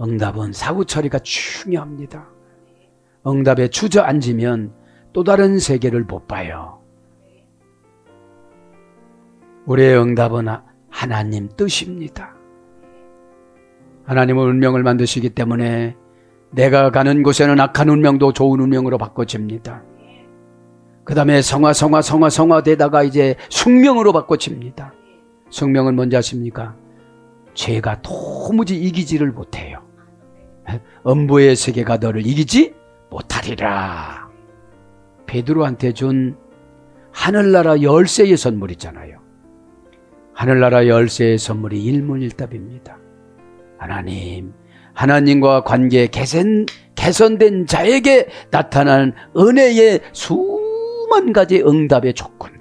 응답은 사후 처리가 중요합니다. 응답에 주저앉으면 또 다른 세계를 못 봐요. 우리의 응답은 하- 하나님 뜻입니다. 하나님은 운명을 만드시기 때문에 내가 가는 곳에는 악한 운명도 좋은 운명으로 바꿔집니다. 그 다음에 성화, 성화, 성화, 성화 되다가 이제 숙명으로 바꿔집니다. 숙명은 뭔지 아십니까? 죄가 도무지 이기지를 못해요. 음부의 세계가 너를 이기지 못하리라. 베드로한테 준 하늘나라 열쇠의 선물이잖아요. 하늘나라 열쇠의 선물이 일문일답입니다. 하나님, 하나님과 관계 개선, 개선된 자에게 나타난 은혜의 수만 가지 응답의 조건.